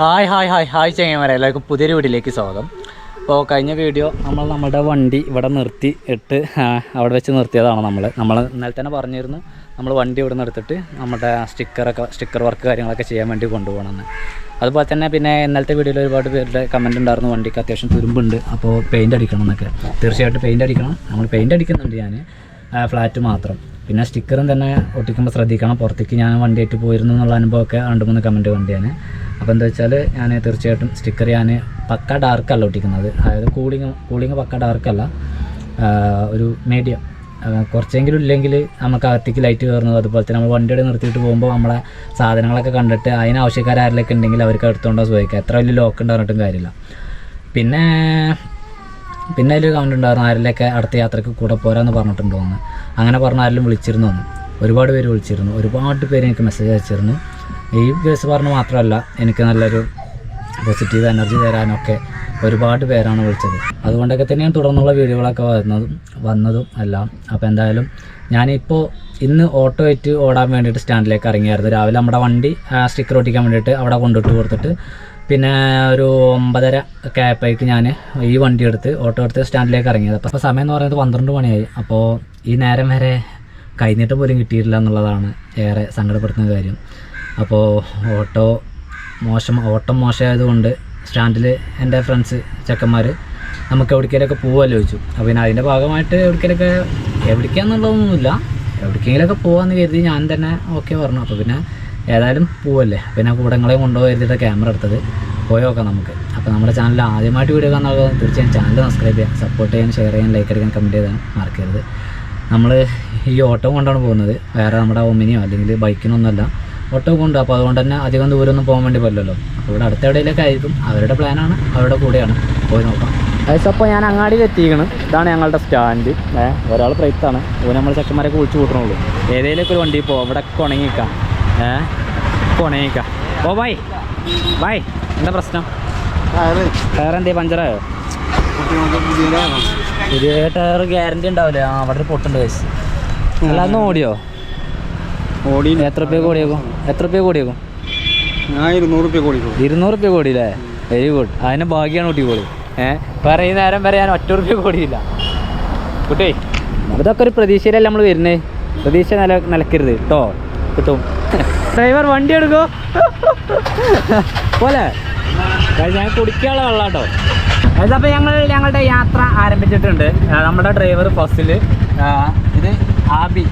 Hi hi hi hi ചെങ്ങന്മാരെ എല്ലാവർക്കും പുതിയൊരു വീട്ടിലേക്ക് സ്വാഗതം. അപ്പോൾ കഴിഞ്ഞ വീഡിയോ നമ്മൾ നമ്മുടെ വണ്ടി ഇവിടെ നിർത്തി ഇട്ട് അവിടെ വെച്ച് നിർത്തിയതാണ് നമ്മൾ നമ്മൾ ഇന്നലെ തന്നെ പറഞ്ഞിരുന്നു നമ്മൾ വണ്ടി ഇവിടെ നിർത്തിട്ട് നമ്മുടെ സ്റ്റിക്കറൊക്കെ സ്റ്റിക്കർ വർക്ക് കാര്യങ്ങളൊക്കെ ചെയ്യാൻ വേണ്ടി കൊണ്ടുപോകണമെന്ന്. അതുപോലെ തന്നെ പിന്നെ ഇന്നലത്തെ വീഡിയോയിൽ ഒരുപാട് പേരുടെ കമന്റ് ഉണ്ടായിരുന്നു വണ്ടിക്ക് അത്യാവശ്യം തുരുമ്പുണ്ട് അപ്പോൾ പെയിന്റ് അടിക്കണം എന്നൊക്കെ. തീർച്ചയായിട്ടും പെയിന്റ് അടിക്കണം. നമ്മൾ പെയിന്റ് അടിക്കുന്നുണ്ട് ഞാൻ ഫ്ലാറ്റ് മാത്രം. പിന്നെ സ്റ്റിക്കറും തന്നെ ഒട്ടിക്കുമ്പോൾ ശ്രദ്ധിക്കണം. പുറത്തേക്ക് ഞാൻ വണ്ടിയായിട്ട് പോയിരുന്നു എന്നുള്ള അനുഭവമൊക്കെ രണ്ട് മൂന്ന് കമന്റ് വണ്ടിയാണ് അപ്പോൾ എന്താ വെച്ചാൽ ഞാൻ തീർച്ചയായിട്ടും സ്റ്റിക്കർ ഞാൻ പക്ക ഡാർക്കല്ല ഒട്ടിക്കുന്നത്. അതായത് കൂളിങ് കൂളിങ് പക്ക ഡാർക്കല്ല ഒരു മീഡിയം കുറച്ചെങ്കിലും ഇല്ലെങ്കിൽ നമുക്ക് അകത്തേക്ക് ലൈറ്റ് കയറുന്നത് അതുപോലെ തന്നെ നമ്മൾ വണ്ടിയുടെ നിർത്തിയിട്ട് പോകുമ്പോൾ നമ്മളെ സാധനങ്ങളൊക്കെ കണ്ടിട്ട് അതിന് ആവശ്യക്കാരെങ്കിലൊക്കെ ഉണ്ടെങ്കിൽ അവർക്ക് എടുത്തുകൊണ്ടോ ചോദിക്കുക എത്ര വലിയ ലോക്ക് ഉണ്ട് കാര്യമില്ല. പിന്നെ പിന്നെ അതിൽ കമന്റ് ഉണ്ടായിരുന്നു ആരിലൊക്കെ അടുത്ത യാത്രയ്ക്ക് കൂടെ പോരാന്ന് പറഞ്ഞിട്ടുണ്ടോ എന്ന്. അങ്ങനെ പറഞ്ഞ ആരെങ്കിലും വിളിച്ചിരുന്നു എന്ന്. ഒരുപാട് പേര് വിളിച്ചിരുന്നു. ഒരുപാട് പേര് എനിക്ക് മെസ്സേജ് അയച്ചിരുന്നു. ഈ കേസ് പറഞ്ഞ് മാത്രമല്ല എനിക്ക് നല്ലൊരു പോസിറ്റീവ് എനർജി തരാനൊക്കെ ഒരുപാട് പേരാണ് വിളിച്ചത്. അതുകൊണ്ടൊക്കെ തന്നെയാണ് തുടർന്നുള്ള വീഡിയോകളൊക്കെ വന്നതും വന്നതും എല്ലാം. അപ്പോൾ എന്തായാലും ഞാനിപ്പോൾ ഇന്ന് ഓട്ടോ ആയിട്ട് ഓടാൻ വേണ്ടിയിട്ട് സ്റ്റാൻഡിലേക്ക് ഇറങ്ങിയായിരുന്നു. രാവിലെ നമ്മുടെ വണ്ടി സ്റ്റിക്കർ ഒട്ടിക്കാൻ വേണ്ടിയിട്ട് അവിടെ കൊണ്ടിട്ട് കൊടുത്തിട്ട് പിന്നെ ഒരു ഒമ്പതര ഒക്കെ ആയപ്പോഴേക്ക് ഞാൻ ഈ വണ്ടി എടുത്ത് ഓട്ടോ എടുത്ത് സ്റ്റാൻഡിലേക്ക് ഇറങ്ങിയത്. അപ്പോൾ സമയം എന്ന് പറയുന്നത് പന്ത്രണ്ട് മണിയായി. അപ്പോൾ ഈ നേരം വരെ കൈനീട്ടം പോലും കിട്ടിയിട്ടില്ല എന്നുള്ളതാണ് ഏറെ സങ്കടപ്പെടുത്തുന്ന കാര്യം. അപ്പോൾ ഓട്ടോ മോശം ഓട്ടം മോശമായതുകൊണ്ട് സ്റ്റാൻഡിൽ എന്റെ ഫ്രണ്ട്സ് ചെക്കന്മാർ നമുക്ക് എവിടേക്കെങ്കിലൊക്കെ പോകാമല്ലോ ചോദിച്ചു. അപ്പോൾ പിന്നെ അതിന്റെ ഭാഗമായിട്ട് എവിടേക്കെങ്കിലൊക്കെ എവിടേക്കാന്നുള്ളതൊന്നുമില്ല. എവിടേക്കെങ്കിലൊക്കെ പോകാമെന്ന് കരുതി ഞാൻ തന്നെ ഓക്കെ പറഞ്ഞു. അപ്പോൾ പിന്നെ ഏതായാലും പോവല്ലേ? പിന്നെ കൂടങ്ങളെ കൊണ്ടുപോയി എഴുതിയിട്ട് ക്യാമറ എടുത്തത്. പോയി നോക്കാം നമുക്ക്. അപ്പോൾ നമ്മുടെ ചാനൽ ആദ്യമായിട്ട് വീഡിയോ കാണുന്നത് തീർച്ചയായും ചാനൽ സബ്സ്ക്രൈബ് ചെയ്യാം. സപ്പോർട്ട് ചെയ്യാൻ ഷെയർ ചെയ്യാൻ ലൈക്ക് അടിക്കാൻ കമന്റ് ചെയ്താൽ മറക്കരുത്. നമ്മൾ ഈ ഓട്ടോ കൊണ്ടാണ് പോകുന്നത്. വേറെ നമ്മുടെ ഒമിനിയോ അല്ലെങ്കിൽ ബൈക്കിനൊന്നുമല്ല ഓട്ടോ കൊണ്ട്. അപ്പോൾ അതുകൊണ്ട് തന്നെ അധികം ദൂരമൊന്നും പോകാൻ വേണ്ടി പറ്റില്ലല്ലോ. അപ്പോൾ ഇവിടെ അടുത്ത എവിടെയൊക്കെ ആയിരിക്കും. അവരുടെ പ്ലാനാണ് അവരുടെ കൂടെയാണ്. പോയി നോക്കാം. അപ്പോൾ ഞാൻ അങ്ങാടിയിൽ എത്തിക്കണം ഇതാണ് ഞങ്ങളുടെ സ്റ്റാൻഡ് ഏഹ് ഒരാൾ പ്രൈത്താണ്. അപ്പോൾ നമ്മൾ ചെക്കന്മാരെ കുളിച്ച് കൂട്ടണുള്ളൂ. ഏതെങ്കിലുമൊക്കെ ഒരു വണ്ടി പോകും അവിടെ ഉണങ്ങിക്കാം ഏഹ് ഉണങ്ങിക്കാം ഓ ബൈ. ബൈ. എന്താ പ്രശ്നം? ടയർ എന്തേ പഞ്ചറായോ? പുതിയ ടയർ ഗ്യാരണ്ടി ഉണ്ടാവില്ലേ? ആ അവിടെ പൊട്ടുണ്ട് വയസ്സ് അല്ല അന്ന് ഓടിയോ? ഓടി എത്ര രൂപ കൂടിയേക്കും എത്ര രൂപ കൂടിയേക്കും ഞാൻ ഇരുന്നൂറ് റുപ്യ ഇരുന്നൂറ് രൂപ കൂടിയില്ലേ വെരി ഗുഡ് അതിന് ഭാഗ്യമാണ് കുട്ടി കൂടി ഏഹ് വേറെ ഈ നേരം വരെ ഞാൻ ഒറ്റ റുപ്യ കോടിയില്ല കുട്ടി ഇതൊക്കെ ഒരു പ്രതീക്ഷയിലല്ല നമ്മൾ വരുന്നേ? പ്രതീക്ഷ നില നിലക്കരുത് കേട്ടോ കിട്ടും. ഡ്രൈവർ വണ്ടി എടുക്കോ? പോലെ. ഞാൻ കുടിക്കാനുള്ള വെള്ളം കേട്ടോ. അപ്പോൾ ഞങ്ങൾ ഞങ്ങളുടെ യാത്ര ആരംഭിച്ചിട്ടുണ്ട്. നമ്മുടെ ഡ്രൈവർ ഫസിൽ ഇത് ആബി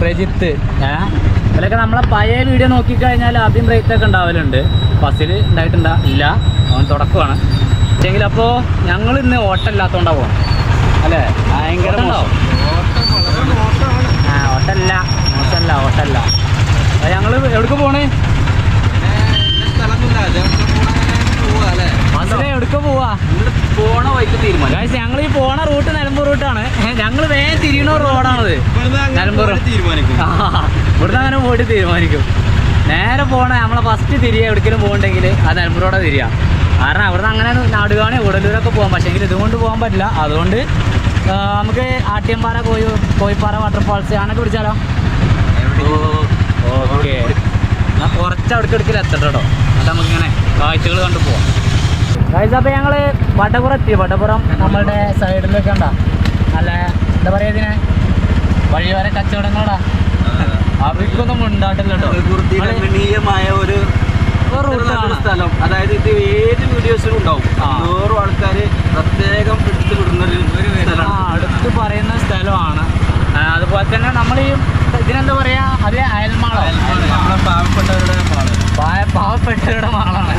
പ്രജിത്ത് അല്ലെങ്കിൽ ഇതിലൊക്കെ നമ്മളെ പഴയ വീഡിയോ നോക്കിക്കഴിഞ്ഞാൽ ആദ്യം ബ്രേക്ക് ഒക്കെ ഉണ്ടാവലുണ്ട്. ബസ്സിൽ ഉണ്ടായിട്ടുണ്ടാ ഇല്ല. അവൻ തുടക്കമാണ്. പക്ഷേങ്കിൽ അപ്പോൾ ഞങ്ങൾ ഇന്ന് ഓട്ടമില്ലാത്തതുകൊണ്ടാണ് പോകണം അല്ലേ? ഭയങ്കര ഓട്ടമല്ല മോശമല്ല അപ്പോൾ ഞങ്ങൾ എവിടേക്ക് പോണേ? എവിടേക്ക് പോവാ? പോണ വൈക്ക് തീരുമാനം Guys, ഞങ്ങൾ ഈ പോണ റൂട്ട് നിലമ്പൂർ റൂട്ടാണ്. ഞങ്ങൾ വേഗം തിരിയണ റോഡാണത്. നിലമ്പൂർ. തീരുമാനിക്കും ഇവിടുന്ന് അങ്ങനെ പോയിട്ട് തീരുമാനിക്കും. നേരെ പോണ നമ്മളെ ഫസ്റ്റ് തിരിയ എവിടേക്കെങ്കിലും പോകണ്ടെങ്കിൽ ആ നിലമ്പൂരോടെ തിരിയ. കാരണം അവിടുന്ന് അങ്ങനെ നാടുകാണി ഉടലൂരൊക്കെ പോകാം പക്ഷേ എങ്കിൽ ഇതുകൊണ്ട് പോകാൻ പറ്റില്ല. അതുകൊണ്ട് നമുക്ക് ആട്ടിയമ്പാറ കോയി കോയിപ്പാറ വാട്ടർഫാൾസ് അങ്ങനെയൊക്കെ പിടിച്ചാലോ? ഓക്കെ. എന്നാൽ കുറച്ച് അവിടേക്ക് എടുക്കൽ എത്തട്ടോ അത് നമുക്കിങ്ങനെ കാഴ്ചകൾ കണ്ടു പോവാം. കാഴ്ച അപ്പോൾ ഞങ്ങൾ വടപുറം എത്തി. വടപുറം നമ്മളുടെ സൈഡിലൊക്കെ ഉണ്ടാ നല്ല എന്താ പറയുക ഇതിനെ? വഴിയോര കച്ചവടങ്ങളാ. അവർക്കൊന്നും ഉണ്ടാട്ടില്ല കേട്ടോ ഒരു സ്ഥലം. അതായത് ഇത് ഏത് വീഡിയോസിലും ഉണ്ടാവും. ഓരോ ആൾക്കാർ പ്രത്യേകം എടുത്തു വിടുന്ന ഒരു സ്ഥലമാണ്. അടുത്ത് പറയുന്ന സ്ഥലമാണ്. അതുപോലെ തന്നെ നമ്മൾ ഈ ഇതിനെന്താ പറയാ? അത് അയൽമാളോ. പാവപ്പെട്ടവരുടെ പാവപ്പെട്ടവരുടെ മാളാണ്.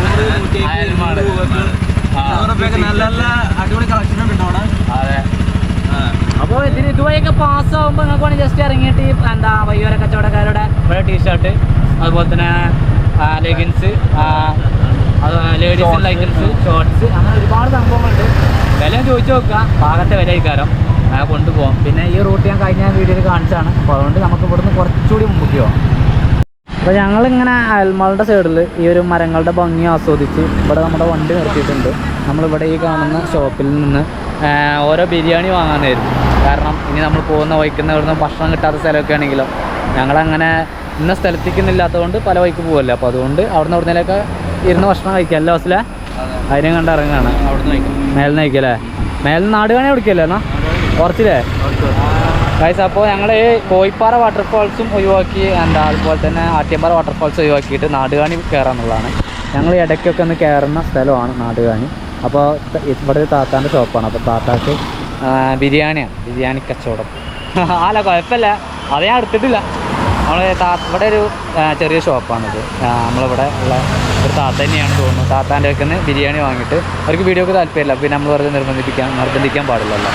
രൂപയ്ക്ക് നല്ല നല്ല അടിപൊളി കളക്ഷൻ ഉണ്ട് അവിടെ അതെ. അപ്പോൾ ഇതിന് ഇതുവഴിയൊക്കെ പാസ് ആവുമ്പോ നിങ്ങൾക്ക് വേണമെങ്കിൽ ജസ്റ്റ് ഇറങ്ങിയിട്ട് എന്താ വയ്യോര കച്ചവടക്കാരുടെ ടീഷർട്ട് അതുപോലെ തന്നെ ലെഗിൻസ് ലേഡീസ് ഐറ്റംസ് ഷോർട്സ് അങ്ങനെ ഒരുപാട് സംഭവങ്ങളുണ്ട്. വില ചോദിച്ചു നോക്കുക. പാകത്തെ വില ഇക്കാരം ആ കൊണ്ടുപോകാം പിന്നെ ഈ റൂട്ട് ഞാൻ കഴിഞ്ഞ വീഡിയോയിൽ കാണിച്ചാണ് അപ്പോൾ അതുകൊണ്ട് നമുക്ക് ഇവിടുന്ന് കുറച്ചുകൂടി മുമ്പേക്ക് പോകാം അപ്പോൾ ഞങ്ങളിങ്ങനെ അയൽമാളുടെ സൈഡിൽ ഈ ഒരു മരങ്ങളുടെ ഭംഗി ആസ്വദിച്ച് ഇവിടെ നമ്മുടെ വണ്ടി നിർത്തിയിട്ടുണ്ട്. നമ്മളിവിടെ ഈ കാണുന്ന ഷോപ്പിൽ നിന്ന് ഓരോ ബിരിയാണി വാങ്ങാനായിരുന്നു. കാരണം ഇനി നമ്മൾ പോകുന്ന വഴിക്കുന്ന ഇവിടുന്ന് ഭക്ഷണം കിട്ടാത്ത സ്ഥലമൊക്കെ ആണെങ്കിലോ ഞങ്ങളങ്ങനെ ഇന്ന സ്ഥലത്തേക്കുന്നില്ലാത്തതുകൊണ്ട് പല വൈക്ക് പോകുമല്ലോ അപ്പോൾ അതുകൊണ്ട് അവിടുന്ന് അവിടുന്നേലൊക്കെ ഇരുന്ന് ഭക്ഷണം കഴിക്കാം. അല്ലേ ഹോസ്റ്റലെ അതിനെ കണ്ട് ഇറങ്ങാണ് അവിടുന്ന് മേലിൽ നിന്ന് കഴിക്കല്ലേ മേലിൽ നിന്ന് നാട് കാണി കുടിക്കല്ലേ എന്നാ? കുറച്ചില്ലേ ഗൈസ് അപ്പോൾ ഞങ്ങൾ കോയിപ്പാറ വാട്ടർഫാൾസും ഒഴിവാക്കി എന്താ അതുപോലെ തന്നെ ആറ്റിയമ്പാറ വാട്ടർഫാൾസ് ഒഴിവാക്കിയിട്ട് നാടുകാണി കയറാന്നുള്ളതാണ് ഞങ്ങൾ ഇടയ്ക്കൊക്കെ ഒന്ന് കയറുന്ന സ്ഥലമാണ് നാടുകാണി. അപ്പോൾ ഇവിടെ ഒരു താത്താന്റെ ഷോപ്പാണ് അപ്പോൾ താത്താക്ക് ബിരിയാണിയാണ്. ബിരിയാണി കച്ചവടം. അല്ല കുഴപ്പമില്ല. അത് ഞാൻ എടുത്തിട്ടില്ല. നമ്മൾ ഇവിടെ ഒരു ചെറിയ ഷോപ്പാണിത്. നമ്മളിവിടെ ഉള്ള ഒരു താത്ത തന്നെയാണ് തോന്നുന്നു. താത്താന്റെ ഒക്കെ ബിരിയാണി വാങ്ങിയിട്ട് അവർക്ക് വീഡിയോക്ക് താല്പര്യമില്ല. പിന്നെ നമ്മൾ വെറുതെ നിർബന്ധിപ്പിക്കാൻ നിർബന്ധിക്കാൻ പാടില്ലല്ലോ.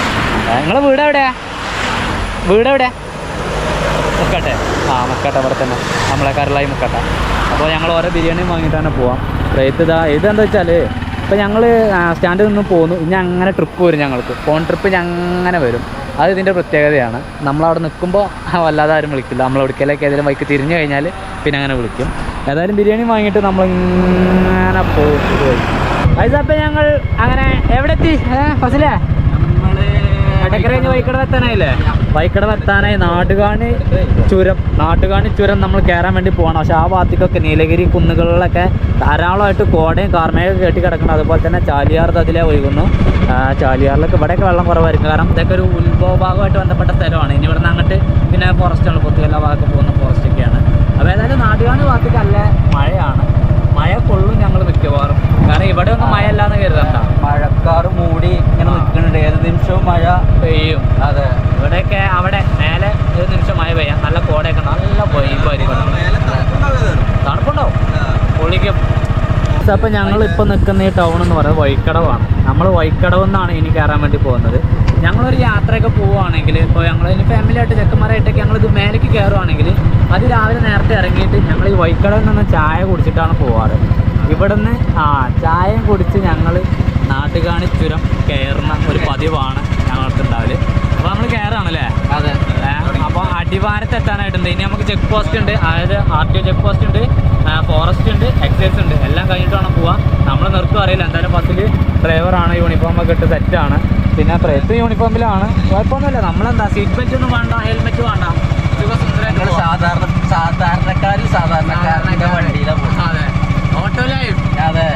നിങ്ങളെ വീട് എവിടെയാ വീട് എവിടെ? മുക്കട്ടെ. ആ മുക്കട്ട അവിടെ തന്നെ. നമ്മളെ കരളായി മുക്കട്ട. അപ്പോൾ ഞങ്ങൾ ഓരോ ബിരിയാണിയും വാങ്ങിയിട്ടാണ് പോവാം. റേറ്റ് ഇതാ ഇതെന്താ വെച്ചാൽ ഇപ്പം ഞങ്ങൾ സ്റ്റാൻഡിൽ നിന്ന് പോന്നു. ഇനി അങ്ങനെ ട്രിപ്പ് വരും ഞങ്ങൾക്ക്. ഫോൺ ട്രിപ്പ് അങ്ങനെ വരും. അത് ഇതിന്റെ പ്രത്യേകതയാണ്. നമ്മളവിടെ നിൽക്കുമ്പോൾ വല്ലാതെ ആരും വിളിക്കില്ല. നമ്മൾ എവിടേക്കലേക്ക് ഏതെങ്കിലും വൈക്ക് തിരിഞ്ഞു കഴിഞ്ഞാൽ പിന്നെ അങ്ങനെ വിളിക്കും. ഏതായാലും ബിരിയാണി വാങ്ങിയിട്ട് നമ്മളിങ്ങനെ പോയി. അതിപ്പോൾ ഞങ്ങൾ അങ്ങനെ എവിടെ എത്തി ഫസിലേ? എടക്കര കഴിഞ്ഞ് വൈക്കട വെത്താനായില്ലേ വൈക്കട വെത്താനായി നാട്ടുകാണി ചുരം നാട്ടുകാണി ചുരം നമ്മൾ കയറാൻ വേണ്ടി പോകണം പക്ഷെ ആ ഭാഗത്തേക്കൊക്കെ നീലഗിരി കുന്നുകളിലൊക്കെ ധാരാളമായിട്ട് കോടയും കാർമേഘം കെട്ടി കിടക്കണം അതുപോലെ തന്നെ ചാലിയാർ അതിലെ ഒഴുകുന്നു. ചാലിയാറിലൊക്കെ ഇവിടെയൊക്കെ വെള്ളം കുറവായിരിക്കും. കാരണം ഇതൊക്കെ ഒരു ഉത്ഭവ ഭാഗമായിട്ട് ബന്ധപ്പെട്ട സ്ഥലമാണ്. ഇനി ഇവിടുന്ന് അങ്ങോട്ട് പിന്നെ ഫോറസ്റ്റുകൾ പൊത്തുകെല്ലാ ഭാഗത്ത് പോകുന്ന ഫോറസ്റ്റ് ഒക്കെയാണ്. അപ്പോൾ ഏതായാലും നാട്ടുകാണി ഭാഗത്തേക്ക് നല്ല മഴയാണ്. മഴ കൊള്ളും ഞങ്ങൾ മിക്കവാറും. കാരണം ഇവിടെ ഒന്നും മഴ അല്ലാന്ന് കരുതണ്ട. മഴക്കാറ് മൂടി ഇങ്ങനെ നിൽക്കുന്നുണ്ട്. ഏത് നിമിഷവും മഴ പെയ്യും. അതെ. ഇവിടെയൊക്കെ അവിടെ മേലെ ഏത് നിമിഷം മഴ പെയ്യാം. നല്ല കോടയൊക്കെ നല്ല തണുപ്പുണ്ടാവും പൊളിക്കും. അപ്പം ഞങ്ങൾ ഇപ്പോൾ നിൽക്കുന്ന ഈ ടൗൺ എന്ന് പറയുന്നത് വൈക്കടവാണ്. നമ്മൾ വൈക്കടവ് എന്നാണ് ഇനി കയറാൻ വേണ്ടി പോകുന്നത്. ഞങ്ങളൊരു യാത്രയൊക്കെ പോവുകയാണെങ്കിൽ ഇപ്പോൾ ഞങ്ങൾ ഇനി ഫാമിലി ആയിട്ട് ചെക്കന്മാരായിട്ടൊക്കെ ഞങ്ങൾ ഇത് മേലേക്ക് കയറുവാണെങ്കിൽ അത് രാവിലെ നേരത്തെ ഇറങ്ങിയിട്ട് ഞങ്ങൾ ഈ വൈക്കടവിൽ നിന്ന് ചായ കുടിച്ചിട്ടാണ് പോവാറ്. ഇവിടുന്ന് ആ ചായ കുടിച്ച് ഞങ്ങൾ നാട്ടുകാണി ചുരം കയറുന്ന ഒരു പതിവാണ് ഞങ്ങൾക്ക് ഉണ്ടാവൽ അപ്പോൾ നമ്മൾ കയറാണല്ലേ? അതെ. അപ്പോൾ അടിവാരത്ത് എത്താനായിട്ടുണ്ട് ഇനി നമുക്ക് ചെക്ക് പോസ്റ്റ് ഉണ്ട്. അതായത് R T O check post ഉണ്ട്. ഫോറസ്റ്റ് ഉണ്ട് എക്സൈസ് ഉണ്ട്. എല്ലാം കഴിഞ്ഞിട്ട് വേണം പോവാം നമ്മൾ നിർത്തും അറിയില്ല. എന്തായാലും ബസ്സിൽ ഡ്രൈവറാണ് യൂണിഫോം ഒക്കെ ഇട്ട് സെറ്റാണ് പിന്നെ പ്രയത്ത് യൂണിഫോമിലാണ് കുഴപ്പമൊന്നുമില്ല. നമ്മളെന്താ സീറ്റ് ബെൽറ്റ് ഒന്നും വേണ്ട ഹെൽമെറ്റ് വേണ്ട. സുഖസുന്ദരമായിട്ട് സാധാരണ സാധാരണക്കാരിൽ സാധാരണക്കാരനൊക്കെ വണ്ടിയിലാണ് പോകുന്നത് അതെ. ഓട്ടോ ലൈഫ് അതെ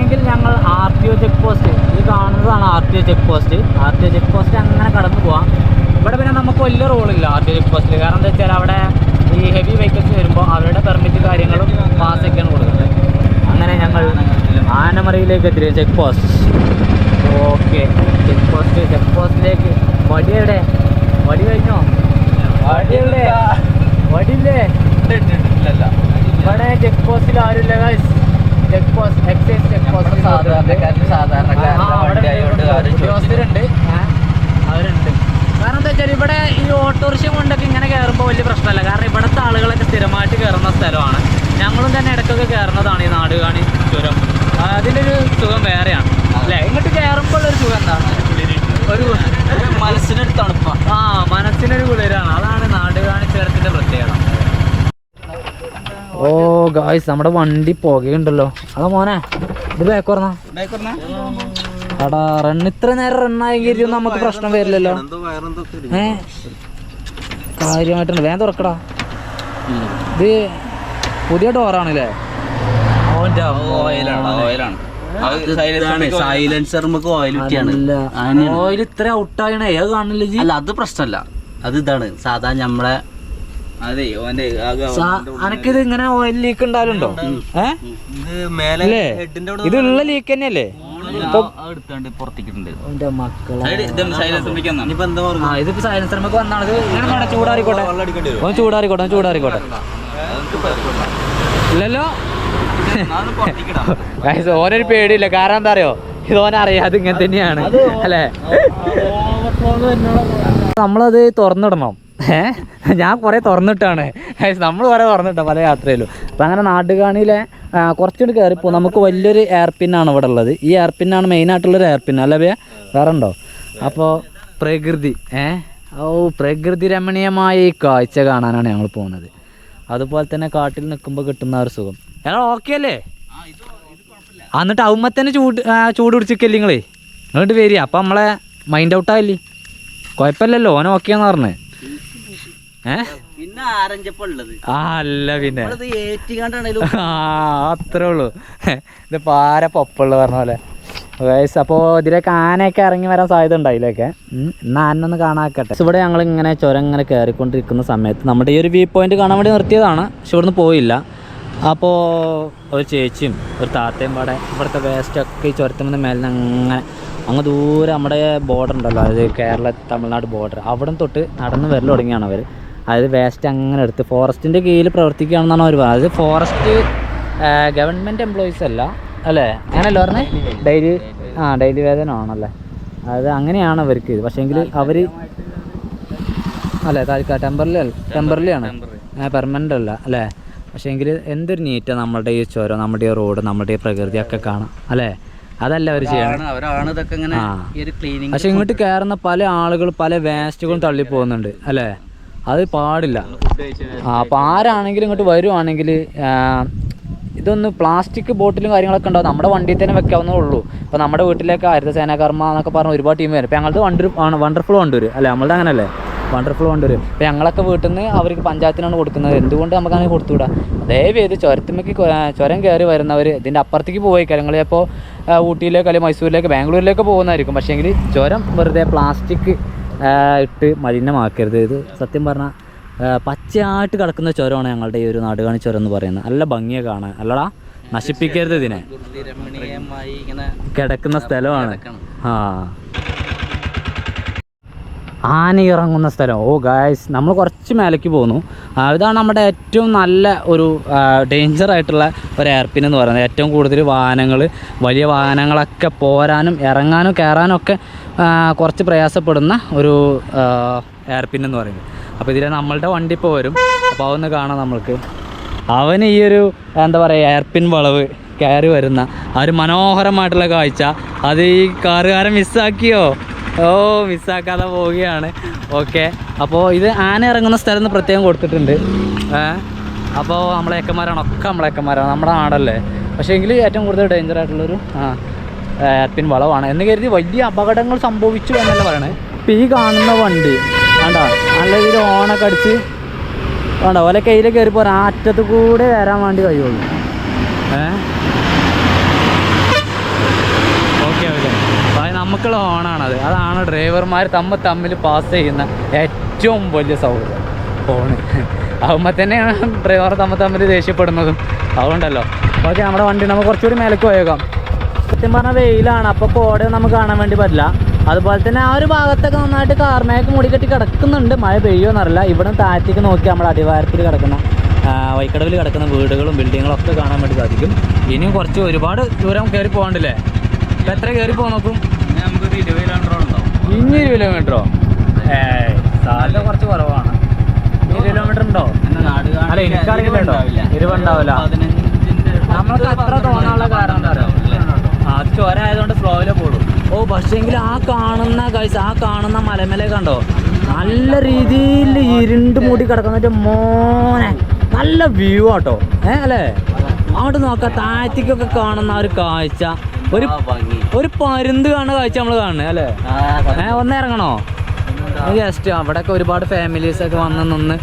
എങ്കിൽ ഞങ്ങൾ R T O check post. ഈ കാണുന്നതാണ് R T O check post. R T O check post അങ്ങനെ കടന്നു പോവാം. ഇവിടെ പിന്നെ നമുക്ക് വലിയ റോളില്ല ആർ ടി ഒ ചെക്ക് പോസ്റ്റിൽ കാരണം എന്താ വെച്ചാൽ അവിടെ ഈ ഹെവി വെഹിക്കിൾസ് വരുമ്പോൾ അവരുടെ പെർമിറ്റ് കാര്യങ്ങളും പാസ്സൊക്കെയാണ് കൊടുക്കുന്നത്. അങ്ങനെ ഞങ്ങൾ ആനമറയിലേക്ക് എത്തി check post. Okay. Check post check പോസ്റ്റിലേക്ക്. വടി എവിടെ? വടി കഴിഞ്ഞോ? ഇവിടെ ചെക്ക് പോസ്റ്റിൽ ആരുമില്ല check post excise check post ആരും ചോദിച്ചില്ല. ഉദ്യോഗസ്ഥരുണ്ട് അവരുണ്ട്. കാരണം എന്താ വെച്ചാൽ ഇവിടെ ഈ ഓട്ടോറിക്ഷ കൊണ്ടൊക്കെ ഇങ്ങനെ കയറുമ്പോൾ വലിയ പ്രശ്നമല്ല. കാരണം ഇവിടുത്തെ ആളുകളൊക്കെ സ്ഥിരമായിട്ട് കയറുന്ന സ്ഥലമാണ്. ഞങ്ങളും തന്നെ ഇടയ്ക്കൊക്കെ കയറുന്നതാണ് ഈ നാടുകാണി ചുരം. അതിന്റെ ഒരു സുഖം വേറെയാണ്. അല്ലേ? ഇങ്ങോട്ട് കയറുമ്പോൾ ഒരു സുഖം എന്താണ്? ഒരു മനസ്സിനൊരു തണുപ്പാണ് ആ മനസ്സിനൊരു കുളിരാണ്. അതാണ് നാടുകാണി ചേർത്തിന്റെ പ്രത്യേകത. ഓ ഗായ്സ് നമ്മുടെ വണ്ടി പുകയുണ്ടല്ലോ. അതാ മോനെ ഇത് ബാക്ക് പറഞ്ഞാ അടാ റൺ ഇത്ര നേരം റണ്ണായെങ്കിൽ നമുക്ക് പ്രശ്നം വരില്ലല്ലോ. ഏ? കാര്യമായിട്ടുണ്ട്. വേഗം തുറക്കടാ. ഇത് പുതിയ ഡോറാണല്ലേ ഓയിലാണ് ഓയിലാണ്. സൈലൻസർ നമുക്ക് ഓയിൽ കുറ്റിയാണ് ഓയിൽ ഇത്ര ഔട്ടായണേ അത് കാണില്ല അല്ല അത് പ്രശ്നമല്ല അത് ഇതാണ്. സാധാ നമ്മളെ അതെ ഓന്റെ അനക്കിത് ഇങ്ങനെ ഓയിൽ ലീക്ക് ഉണ്ടാവലുണ്ടോ? ഇതുള്ള ലീക്ക് തന്നെയല്ലേ? ഇതിപ്പോ സൈലൻസർ നമുക്ക് ചൂടാറിക്കോട്ടെ. ചൂടാറിക്കോട്ടെ ചൂടാറിക്കോട്ടെ. ഇല്ലല്ലോ? ഓനൊരു പേടിയില്ല. കാരണം എന്താ അറിയോ? ഇത് ഓനെ അറിയാം അത് ഇങ്ങനെ തന്നെയാണ് അല്ലേ? നമ്മളത് തുറന്നിടണം. ഏഹ് ഞാൻ കുറേ തുറന്നിട്ടാണ്. നമ്മൾ കുറേ തുറന്നിട്ട പല യാത്രയിലും. അപ്പം അങ്ങനെ നാട്ടുകാണിയിലെ കുറച്ചുകൂടി കയറിപ്പോ നമുക്ക് വലിയൊരു എയർ പിന്നാണ് ഇവിടെ ഉള്ളത്. ഈ എയർ പിന്നാണ് മെയിനായിട്ടുള്ളൊരു എയർ പിൻ അല്ലേ വേറെ ഉണ്ടോ? അപ്പോൾ പ്രകൃതി ഏ? ഓ പ്രകൃതി രമണീയമായ ഈ കാഴ്ച കാണാനാണ് ഞങ്ങൾ പോകുന്നത്. അതുപോലെ തന്നെ കാട്ടിൽ നിൽക്കുമ്പോൾ കിട്ടുന്ന ഒരു സുഖം. ഞങ്ങൾ ഓക്കെ അല്ലേ? എന്നിട്ട് അവമ്മ തന്നെ ചൂട് ചൂട് പിടിച്ചിരിക്കല്ലേ നിങ്ങളേ? എന്നിട്ട് വരിക അപ്പം നമ്മളെ മൈൻഡ് ഔട്ട് ആയില്ലേ? കുഴപ്പമില്ലല്ലോ ഓന ഓക്കെയാന്ന് പറഞ്ഞേ. അല്ല പിന്നെ. അത്രേ ഉള്ളൂ. ഇത് പാര പൊപ്പുള്ള പറഞ്ഞ പോലെ. വയസ്സ് അപ്പോൾ ഇതിലേക്ക് ആനയൊക്കെ ഇറങ്ങി വരാൻ സാധ്യത ഉണ്ടായില്ലൊക്കെ എന്നാൽ ആനൊന്ന് കാണാക്കട്ടെ. ഇവിടെ ഞങ്ങൾ ഇങ്ങനെ ചുരം ഇങ്ങനെ കയറിക്കൊണ്ടിരിക്കുന്ന സമയത്ത് നമ്മുടെ ഈ ഒരു വ്യൂ പോയിന്റ് കാണാൻ വേണ്ടി നിർത്തിയതാണ്. പക്ഷെ ഇവിടുന്ന് പോയില്ല. അപ്പോൾ ഒരു ചേച്ചിയും ഒരു താത്തയും പാടെ ഇവിടുത്തെ വേസ്റ്റൊക്കെ ഈ ചുരത്തുമ്പോൾ മേലെ അങ്ങനെ അങ്ങ് ദൂരെ നമ്മുടെ ബോർഡർ ഉണ്ടല്ലോ. അതായത് കേരള തമിഴ്നാട് ബോർഡർ അവിടെ തൊട്ട് നടന്ന് വരൽ തുടങ്ങിയാണ് അവർ അതായത് വേസ്റ്റ് അങ്ങനെ എടുത്ത് ഫോറസ്റ്റിന്റെ കീഴിൽ പ്രവർത്തിക്കുകയാണെന്നാണ് അവർ പറയുന്നത്. അതായത് ഫോറസ്റ്റ് ഗവൺമെന്റ് എംപ്ലോയീസ് അല്ല അല്ലേ? അങ്ങനല്ലോ പറഞ്ഞേ? ഡെയിലി ആ ഡെയിലി വേതനമാണല്ലേ? അത് അങ്ങനെയാണ് അവർക്ക് ഇത്. പക്ഷേങ്കിൽ അവർ അല്ലേ താൽക്കാ ടെമ്പറലി ടെമ്പറലി ആണ്. പെർമനന്റ് അല്ല അല്ലേ? പക്ഷേങ്കിൽ എന്തൊരു നീറ്റ നമ്മുടെ ഈ ചുരം നമ്മുടെ ഈ റോഡ് നമ്മുടെ ഈ പ്രകൃതി ഒക്കെ കാണാം അല്ലേ? അതല്ല അവർ ചെയ്യണം പക്ഷെ ഇങ്ങോട്ട് കയറുന്ന പല ആളുകൾ പല വേസ്റ്റുകളും തള്ളി പോകുന്നുണ്ട് അല്ലേ? അത് പാടില്ല. ആ അപ്പോൾ ആരാണെങ്കിലും ഇങ്ങോട്ട് വരുവാണെങ്കിൽ ഇതൊന്ന് പ്ലാസ്റ്റിക് ബോട്ടിലും കാര്യങ്ങളൊക്കെ ഉണ്ടാവും. നമ്മുടെ വണ്ടിയിൽ തന്നെ വെക്കാവുന്നേ ഉള്ളൂ. ഇപ്പോൾ നമ്മുടെ വീട്ടിലേക്ക് ഹരിത സേനാകർമ്മ എന്നൊക്കെ പറഞ്ഞ ഒരുപാട് ടീം വരും. ഇപ്പോൾ ഞങ്ങളത് വണ്ടർ ആണ് വണ്ടർഫുൾ കൊണ്ടുവരും അല്ലേ? നമ്മളുടെ അങ്ങനല്ലേ? വണ്ടർഫുൾ കൊണ്ടുവരും ഇപ്പോൾ ഞങ്ങളൊക്കെ വീട്ടിൽ നിന്ന് അവർക്ക് പഞ്ചായത്തിനാണ് കൊടുക്കുന്നത്. എന്തുകൊണ്ട് നമുക്ക് അങ്ങനെ കൊടുത്തുവിടാ ദയവ് ചെയ്ത് ചുരത്തുമ്മക്ക് ചുരം കയറി വരുന്നവർ ഇതിന്റെ അപ്പുറത്തേക്ക് പോയി കാര്യങ്ങൾ ചിലപ്പോൾ ഊട്ടിയിലേക്ക് അല്ലെങ്കിൽ മൈസൂരിലേക്ക് ബാംഗ്ലൂരിലേക്ക് പോകുന്നതായിരിക്കും. പക്ഷേങ്കിൽ ചുരം വെറുതെ പ്ലാസ്റ്റിക് ഇട്ട് മലിനമാക്കരുത്. ഇത് സത്യം പറഞ്ഞാൽ പച്ചയായിട്ട് കിടക്കുന്ന ചുരമാണ് ഞങ്ങളുടെ ഈ ഒരു നാടുകാണി ചുരം എന്ന് പറയുന്നത്. നല്ല ഭംഗിയെ കാണാൻ. അല്ലടാ നശിപ്പിക്കരുത് ഇതിനെ. കിടക്കുന്ന സ്ഥലമാണ്. ആ. ആന ഇറങ്ങുന്ന സ്ഥലം. ഓ ഗായ്സ് നമ്മൾ കുറച്ച് മേലേക്ക് പോന്നു. ആ, ഇതാണ് നമ്മുടെ ഏറ്റവും നല്ല ഒരു ഡേഞ്ചർ ആയിട്ടുള്ള ഒരു എയർപിൻ എന്ന് പറയുന്നത്. ഏറ്റവും കൂടുതൽ വാഹനങ്ങൾ വലിയ വാഹനങ്ങളൊക്കെ പോരാനും ഇറങ്ങാനും കയറാനും ഒക്കെ കുറച്ച് പ്രയാസപ്പെടുന്ന ഒരു എയർപിൻ എന്ന് പറയുന്നത്. അപ്പോൾ ഇതിൽ നമ്മളുടെ വണ്ടി ഇപ്പോൾ വരും. അപ്പോൾ അതൊന്ന് കാണാം നമ്മൾക്ക്. അവന് ഈ ഒരു എന്താ പറയുക എയർപിൻ വളവ് കയറി വരുന്ന ആ ഒരു മനോഹരമായിട്ടുള്ള കാഴ്ച. അത് ഈ കാറുകാരൻ മിസ്സാക്കിയോ ഓ മിസ്സാക്കാതെ പോവുകയാണ്. ഓക്കെ. അപ്പോൾ ഇത് ആന ഇറങ്ങുന്ന സ്ഥലം പ്രത്യേകം കൊടുത്തിട്ടുണ്ട്. അപ്പോൾ നമ്മളെ ഏക്കന്മാരാണ് ഒക്കെ നമ്മളെ ഏക്കന്മാരാണ്. നമ്മുടെ നാടല്ലേ പക്ഷേ എങ്കിൽ ഏറ്റവും കൂടുതൽ ഡേഞ്ചർ ആയിട്ടുള്ളൊരു എയർപിൻ വളവാണ്. എന്ന് കരുതി വലിയ അപകടങ്ങൾ സംഭവിച്ചു എന്നല്ല പറയണേ? ഇപ്പം ഈ കാണുന്ന വണ്ടി വേണ്ട നല്ല രീതിയിൽ ഓണൊക്കെ അടിച്ച് വേണ്ട ഓലെ കയ്യിൽ കയറിപ്പോൾ ഒരാറ്റത്ത് കൂടെ വരാൻ വേണ്ടി കഴിയുള്ളൂ. ഏ ഓക്കെ ഓക്കെ അത് നമുക്കുള്ള അത് അതാണ് ഡ്രൈവർമാർ തമ്മിൽ തമ്മിൽ പാസ് ചെയ്യുന്ന ഏറ്റവും വലിയ സൗകര്യം ഫോണ് ആകുമ്പോൾ തന്നെയാണ് ഡ്രൈവർ തമ്മിൽ തമ്മിൽ ദേഷ്യപ്പെടുന്നതും. അതുകൊണ്ടല്ലോ. ഓക്കെ നമ്മുടെ വണ്ടി നമുക്ക് കുറച്ചുകൂടി മേലേക്ക് പോയേക്കാം. സത്യം പറഞ്ഞാൽ വെയിലാണ്. അപ്പോൾ കോട നമുക്ക് കാണാൻ വേണ്ടി പറ്റില്ല. അതുപോലെ തന്നെ ആ ഒരു ഭാഗത്തൊക്കെ നന്നായിട്ട് കാർമേക്ക് കെട്ടി കിടക്കുന്നുണ്ട്. മഴ പെയ്യുമെന്നറിയില്ല ഇവിടെ താഴത്തേക്ക് നോക്കി നമ്മൾ അടിവാരത്തിൽ കിടക്കുന്ന വൈക്കടവിൽ കിടക്കുന്ന വീടുകളും ബിൽഡിങ്ങുകളും ഒക്കെ കാണാൻ വേണ്ടി സാധിക്കും. ഇനിയും കുറച്ച് ഒരുപാട് ദൂരം കയറി പോകണ്ടല്ലേ എത്ര കയറി പോകാൻ നോക്കും? ഒരു കിലോമീറ്ററോ ഏയ് കുറച്ച് കുറവാണ്. കിലോമീറ്റർ ഉണ്ടോ? അല്ല, എനിക്കറിയില്ലട്ടോ. ഇരുപതുണ്ടാവില്ല. പതിനഞ്ചിന്റെ നമ്മൾക്ക് അത്ര തോന്നാനുള്ള കാരണം എന്താ ആ അത് ചോരായതുകൊണ്ട് ഫ്ലോയിലെ പോടും ഓ പക്ഷേങ്കിൽ ആ കാണുന്ന ഗൈസ് ആ കാണുന്ന മലമല കണ്ടോ? നല്ല രീതിയിൽ ഇരുണ്ട് മൂടി കിടക്കുന്ന മോനെ. നല്ല വ്യൂ ആട്ടോ. ഏ അല്ലേ? അങ്ങോട്ട് നോക്കാം താഴത്തേക്കൊക്കെ കാണുന്ന ആ ഒരു കാഴ്ച. ഒരു ഒരു പരുന്ത് കാണുന്ന കാഴ്ച നമ്മൾ കാണുന്നത് അല്ലേ? ഏഹ് ഒന്നിറങ്ങണോ ഒന്ന് ഇറങ്ങണോ? ജസ്റ്റ് അവിടെയൊക്കെ ഒരുപാട് ഫാമിലീസ് ഒക്കെ വന്ന് നിന്ന്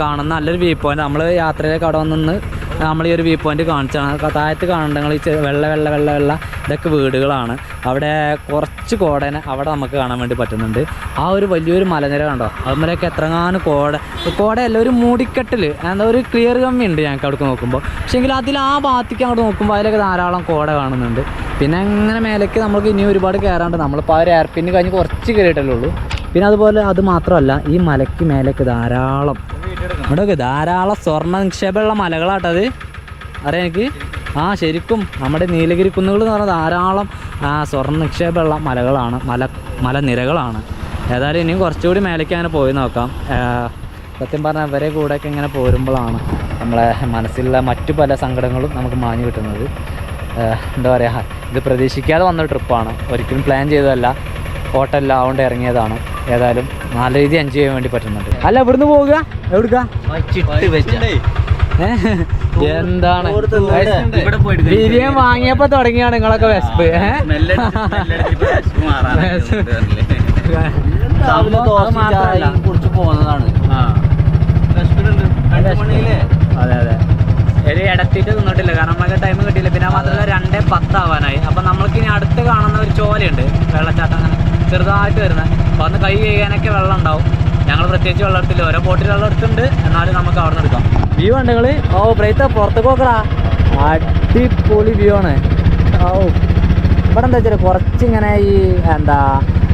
കാണുന്ന നല്ലൊരു വ്യൂ പോയിന്റ് നമ്മൾ യാത്രയിലേക്ക് അവിടെ വന്ന് നിന്ന് നമ്മൾ ഈ ഒരു വ്യൂ പോയിന്റ് കാണിച്ചാണ് താഴത്ത് കാണുന്നത് ഈ വെള്ള വെള്ള വെള്ള വെള്ള ഇതൊക്കെ വീടുകളാണ്. അവിടെ കുറച്ച് കോടനെ അവിടെ നമുക്ക് കാണാൻ വേണ്ടി പറ്റുന്നുണ്ട്. ആ ഒരു വലിയൊരു മലനിര കണ്ടോ? അതുമലൊക്കെ എത്രങ്ങാനും കോട കോടയല്ല ഒരു മൂടിക്കെട്ടിൽ എന്താ ഒരു ക്ലിയർ കമ്മി ഉണ്ട് ഞങ്ങൾക്ക് അവിടെ നോക്കുമ്പോൾ പക്ഷേങ്കിൽ അതിൽ ആ ഭാഗത്തേക്ക് അങ്ങോട്ട് നോക്കുമ്പോൾ അതിലൊക്കെ ധാരാളം കോട കാണുന്നുണ്ട്. പിന്നെ അങ്ങനെ മേലേക്ക് നമുക്ക് ഇനി ഒരുപാട് കയറാണ്ട് നമ്മളിപ്പോൾ ആ ഒരു എയർപിന്ന് കഴിഞ്ഞ് കുറച്ച് കയറിയിട്ടല്ലേ ഉള്ളൂ. പിന്നെ അതുപോലെ അത് മാത്രമല്ല ഈ മലയ്ക്ക് മേലേക്ക് ധാരാളം ഇവിടെയൊക്കെ ധാരാളം സ്വർണ നിക്ഷേപമുള്ള മലകളാട്ടത് അറിയാം എനിക്ക്? ആ ശരിക്കും നമ്മുടെ നീലഗിരി കുന്നുകൾ എന്ന് പറഞ്ഞാൽ ധാരാളം സ്വർണ നിക്ഷേപമുള്ള മലകളാണ്. മല മലനിരകളാണ്. ഏതായാലും ഇനിയും കുറച്ചുകൂടി മേലേക്ക് അങ്ങനെ പോയി നോക്കാം. സത്യം പറഞ്ഞാൽ ഇവരെ കൂടെയൊക്കെ ഇങ്ങനെ പോരുമ്പോഴാണ് നമ്മളെ മനസ്സിലുള്ള മറ്റു പല സങ്കടങ്ങളും നമുക്ക് മാഞ്ഞു കിട്ടുന്നത്. എന്താ പറയുക ഇത് പ്രതീക്ഷിക്കാതെ വന്ന ട്രിപ്പാണ്. ഒരിക്കലും പ്ലാൻ ചെയ്തതല്ല. ഹോട്ടലിൽ ആവുകൊണ്ട് ഇറങ്ങിയതാണ്. ഏതായാലും നല്ല രീതി എൻജോയ് ചെയ്യാൻ വേണ്ടി പറ്റുന്നുണ്ട്. അല്ല ഇവിടുന്ന് പോവുക? എവിടുക്ക? ചിട്ട് വെച്ച. എന്താണ്? ബിരിയാണി വാങ്ങിയപ്പോ തുടങ്ങിയാണ് നിങ്ങളൊക്കെ വിശപ്പ്. ില്ല മെല്ലെ മെല്ലെ വിശപ്പ് മാറാനായിട്ട് സംഭവം അത് മാത്രമല്ല. കുറിച്ച് പോകുന്നതാണ്. ആ. മണിയിലെ. അതെ അതെ. ഒരു ഇടത്തിട്ട് നിന്നിട്ടില്ല. കാരണം നമുക്ക് ടൈം കിട്ടിയില്ല. പിന്നെ മാത്രമല്ല രണ്ടേ പത്താവാനായി. അപ്പം നമ്മൾക്ക് ഇനി അടുത്ത് കാണുന്ന ഒരു ചോലയുണ്ട്. വെള്ളച്ചാട്ടം അങ്ങനെ. ചെറുതായിട്ട് വരുന്നത്. അപ്പോൾ അന്ന് കൈ കഴിയാനൊക്കെ വെള്ളം ഉണ്ടാവും. ഞങ്ങൾ പ്രത്യേകിച്ച് വെള്ളം എടുത്തില്ല ഓരോ ബോട്ടിൽ വെള്ളം എടുത്തിട്ടുണ്ട് എന്നാലും നമുക്ക് അവിടെ നിന്ന് എടുക്കാം. വ്യൂ ഉണ്ട് നിങ്ങൾ ഓ പ്രേത്ത പുറത്തേക്ക് നോക്കടാ. അടിപൊളി വ്യൂ ആണ്. ഓ ഇവിടെ എന്താ വെച്ചാൽ കുറച്ച് ഇങ്ങനെ ഈ എന്താ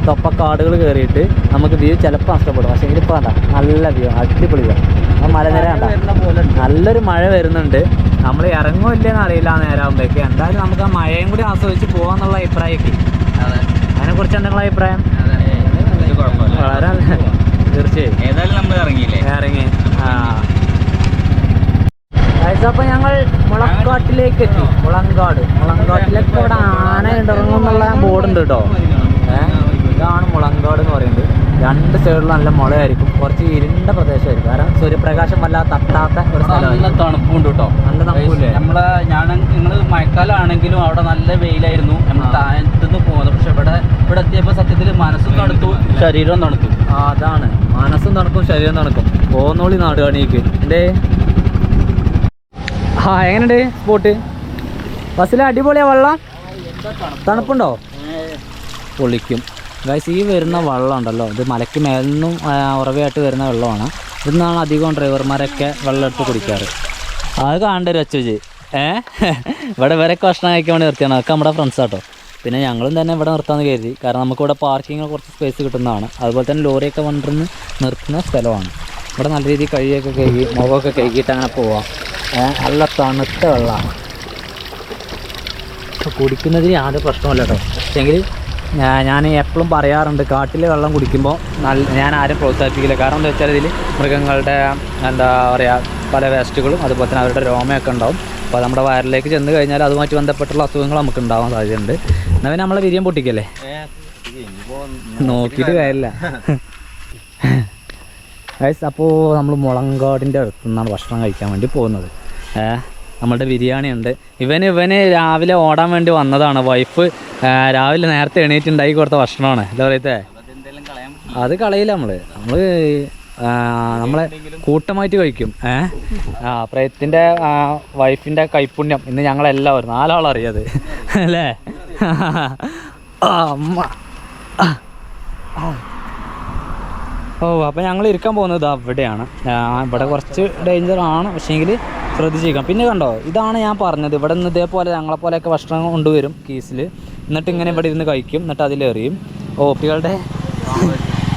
തൊപ്പക്കാടുകൾ കയറിയിട്ട് നമുക്ക് വ്യൂ ചിലപ്പോൾ നഷ്ടപ്പെടും. പക്ഷേ ഇതിപ്പോൾ വേണ്ട നല്ല വ്യൂ അടിപൊളി വ്യൂ ആ മലനിര വേണ്ട നല്ലൊരു മഴ വരുന്നുണ്ട്. നമ്മൾ ഇറങ്ങോ അറിയില്ല അറിയില്ല നേരാകുമ്പോഴേക്ക് എന്തായാലും നമുക്ക് ആ മഴയും കൂടി ആസ്വദിച്ച് പോകാമെന്നുള്ള അഭിപ്രായമൊക്കെ. അതെ. അതിനെക്കുറിച്ച് എന്തെങ്കിലും അഭിപ്രായം? വളരെ ഏതായാലും നമ്മൾ ഇറങ്ങിയില്ലേ? ഇറങ്ങി. ആ. അപ്പൊ ഞങ്ങൾ മുളങ്കാട്ടിലേക്ക് എത്തി. മുളങ്കാട്. മുളങ്കാട്ടിലേക്ക് ഇവിടെ ആന ഉണ്ടെന്നുള്ള എന്നുള്ള ബോർഡ് ഉണ്ട് കേട്ടോ ഏഹ് ഇതാണ് മുളങ്കാട് എന്ന് പറയുന്നത്. രണ്ട് സൈഡിൽ നല്ല മുളയായിരിക്കും. കുറച്ച് ഇരുണ്ട പ്രദേശമായിരിക്കും. കാരണം സൂര്യപ്രകാശം വല്ല തട്ടാത്ത ഒരു നല്ല തണുപ്പുണ്ട് കേട്ടോ. നല്ല തണുപ്പില്ലേ? നമ്മളെ ഞാൻ നിങ്ങൾ മഴക്കാലമാണെങ്കിലും അവിടെ നല്ല വെയിലായിരുന്നു. നമ്മൾ താഴത്തുനിന്ന് പോകുന്നത് പക്ഷെ ഇവിടെ ഇവിടെ എത്തിയപ്പോൾ സത്യത്തിൽ മനസ്സും തണുത്തു ശരീരവും തണുത്തു. ആ അതാണ്. മനസ്സും തണുക്കും ശരീരം തണുക്കും. പോന്നോളി നാടുകാണിക്ക്. എന്തേ? ആ എങ്ങനെയുണ്ട് സ്പോട്ട്? ബസ്സിൽ അടിപൊളിയാ വെള്ളം. തണുപ്പുണ്ടോ? പൊളിക്കും. ഗൈസ് ഈ വരുന്ന വെള്ളം ഉണ്ടല്ലോ ഇത് മലയ്ക്ക് മേലിന്നും ഉറവയായിട്ട് വരുന്ന വെള്ളമാണ്. ഇന്നാണ് അധികം ഡ്രൈവർമാരൊക്കെ വെള്ളം എടുത്ത് കുടിക്കാറ്. അത് കാണണ്ട ഒരു അച്ചുജി. ഏ? ഇവിടെ വരെ ഭക്ഷണം കഴിക്കാൻ വേണ്ടി നിർത്തിയാണ് അതൊക്കെ നമ്മുടെ ഫ്രണ്ട്സ് കേട്ടോ പിന്നെ ഞങ്ങളും തന്നെ ഇവിടെ നിർത്താമെന്ന് കരുതി. കാരണം നമുക്കിവിടെ പാർക്കിങ്ങിന് കുറച്ച് സ്പേസ് കിട്ടുന്നതാണ്. അതുപോലെ തന്നെ ലോറിയൊക്കെ വന്നിരുന്ന് നിർത്തുന്ന സ്ഥലമാണ്. ഇവിടെ നല്ല രീതിയിൽ കഴിയൊക്കെ കഴുകി മുഖമൊക്കെ കഴുകിയിട്ട് അങ്ങനെ പോവാം. നല്ല തണുത്ത വെള്ളമാണ് കുടിക്കുന്നതിന് യാതൊരു പ്രശ്നമല്ല കേട്ടോ. പക്ഷേങ്കിൽ ഞാൻ എപ്പോഴും പറയാറുണ്ട് കാട്ടിൽ വെള്ളം കുടിക്കുമ്പോൾ നല്ല ഞാൻ ആരും പ്രോത്സാഹിപ്പിക്കില്ല. കാരണം എന്താ വെച്ചാൽ ഇതിൽ മൃഗങ്ങളുടെ എന്താ പറയുക പല വേസ്റ്റുകളും അതുപോലെ തന്നെ അവരുടെ രോമയൊക്കെ ഉണ്ടാവും. അപ്പോൾ നമ്മുടെ വയറിലേക്ക് ചെന്ന് കഴിഞ്ഞാൽ അതുമായിട്ട് ബന്ധപ്പെട്ടുള്ള അസുഖങ്ങൾ നമുക്ക് ഉണ്ടാവാൻ സാധ്യതയുണ്ട്. എന്നാൽ നമ്മളെ വിരിയം പൊട്ടിക്കല്ലേ? നോക്കിയിട്ട് കാര്യമില്ല. അപ്പോൾ നമ്മൾ മുളങ്കാടിന്റെ അടുത്തുനിന്നാണ് ഭക്ഷണം കഴിക്കാൻ വേണ്ടി പോകുന്നത്. ഏഹ് നമ്മളുടെ ബിരിയാണി ഉണ്ട്. ഇവന് ഇവന് രാവിലെ ഓടാൻ വേണ്ടി വന്നതാണ്. വൈഫ് രാവിലെ നേരത്തെ എണീറ്റ് ഉണ്ടാക്കി കൊടുത്ത ഭക്ഷണമാണ്. എന്താ പറയത്തെ? അത് കളയില്ല നമ്മൾ നമ്മൾ നമ്മളെ കൂട്ടമായിട്ട് കഴിക്കും. ഏഹ് ആ പ്രയത്തിന്റെ വൈഫിന്റെ കൈപ്പുണ്യം. ഇന്ന് ഞങ്ങളെല്ലാവരും നാലാളറിയത് അല്ലേ? അമ്മ. ഓ അപ്പോൾ ഞങ്ങൾ ഇരിക്കാൻ പോകുന്നത് അവിടെയാണ് ഇവിടെ കുറച്ച് ഡേഞ്ചർ ആണ് പക്ഷേങ്കിൽ ശ്രദ്ധിച്ചിരിക്കണം പിന്നെ കണ്ടോ ഇതാണ് ഞാൻ പറഞ്ഞത്. ഇവിടെ നിന്ന് ഇതേപോലെ ഞങ്ങളെപ്പോലെയൊക്കെ ഭക്ഷണം കൊണ്ടുവരും കീസിൽ എന്നിട്ട് ഇങ്ങനെ ഇവിടെ ഇരുന്ന് കഴിക്കും എന്നിട്ട് അതിലെറിയും ഓപ്പികളുടെ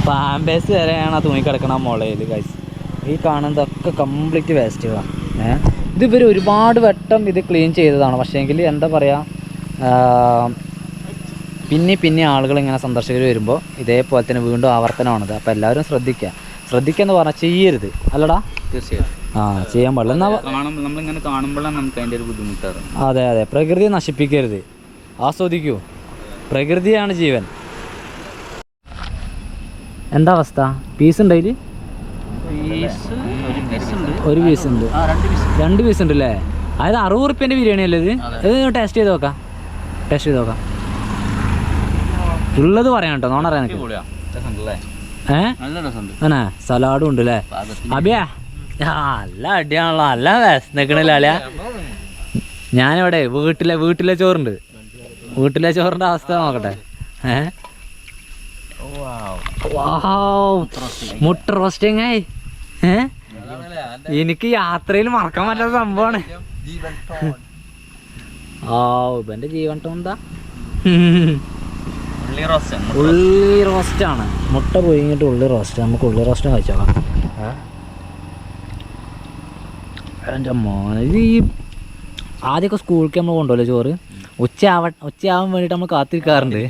പാമ്പേസ് വരെയാണ് ആ തുണി കിടക്കണ മുളയിൽ കഴിച്ച് ഈ കാണുന്നതൊക്കെ കംപ്ലീറ്റ് വേസ്റ്റുകളാണ് ഏഹ് ഇത് ഇവർ ഒരുപാട് വട്ടം ഇത് ക്ലീൻ ചെയ്തതാണ്. പക്ഷേ എങ്കിൽ എന്താ പറയുക പിന്നെ പിന്നെ ആളുകൾ ഇങ്ങനെ സന്ദർശകർ വരുമ്പോൾ ഇതേപോലെ തന്നെ വീണ്ടും ആവർത്തനമാണത്. അപ്പോൾ എല്ലാവരും ശ്രദ്ധിക്കുക ശ്രദ്ധിക്കുക എന്ന് പറഞ്ഞാൽ ചെയ്യരുത്. അല്ലടാ? തീർച്ചയായും ആ ചെയ്യാൻ പാടില്ല. കാണുമ്പോൾ നമ്മളിങ്ങനെ കാണുമ്പോഴാണ് നമുക്ക് അതിന്റെ ഒരു ബുദ്ധിമുട്ടാറ്. അതെ അതെ. പ്രകൃതിയെ നശിപ്പിക്കരുത്. ആസ്വദിക്കൂ. പ്രകൃതിയാണ് ജീവൻ. എന്താ അവസ്ഥ? പീസ് ഉണ്ട് അതിൽ ഒരു പീസ് ഉണ്ട്. രണ്ട് പീസ് ഉണ്ട്. അല്ലേ അതായത് അറുപത് റുപ്യന്റെ ബിരിയാണി അല്ലേ ഇത്. ഇത് ടേസ്റ്റ് ചെയ്ത് നോക്കാം. ടേസ്റ്റ് ചെയ്ത് നോക്കാം. ഉള്ളത് പറയാം കേട്ടോ. നോണറിയാൻ ഏഹ് സലാഡും ഉണ്ട് അല്ലേ അബിയാ. നല്ല അടിയാണല്ലോ. നല്ല വിശന്നിക്കണില്ല അല്ലേ ഞാനിവിടെ വീട്ടിലെ വീട്ടിലെ ചോറുണ്ട്. വീട്ടിലെ ചോറിന്റെ അവസ്ഥ നോക്കട്ടെ. ഏ. മുട്ട റോസ്റ്റിംഗ് ആയി ഏ? എനിക്ക് യാത്രയിൽ മറക്കാൻ പറ്റാത്ത സംഭവമാണ് ഓ ഇവന്റെ ജീവൻ ടോൺ എന്താ? ഉള്ളി റോസ്റ്റ് ആണ്. മുട്ട പോയിട്ട് ഉള്ളി റോസ്റ്റ് നമുക്ക് ഉള്ളി റോസ്റ്റ് കഴിച്ചോക്കാം എന്റെ മോനെ ഇത് ഈ ആദ്യമൊക്കെ സ്കൂളിലേക്ക് നമ്മൾ കൊണ്ടുപോലോ ചോറ്? ഉച്ചയാവ ഉച്ചയാവാൻ വേണ്ടിയിട്ട് നമ്മൾ കാത്തിരിക്കാറുണ്ട്.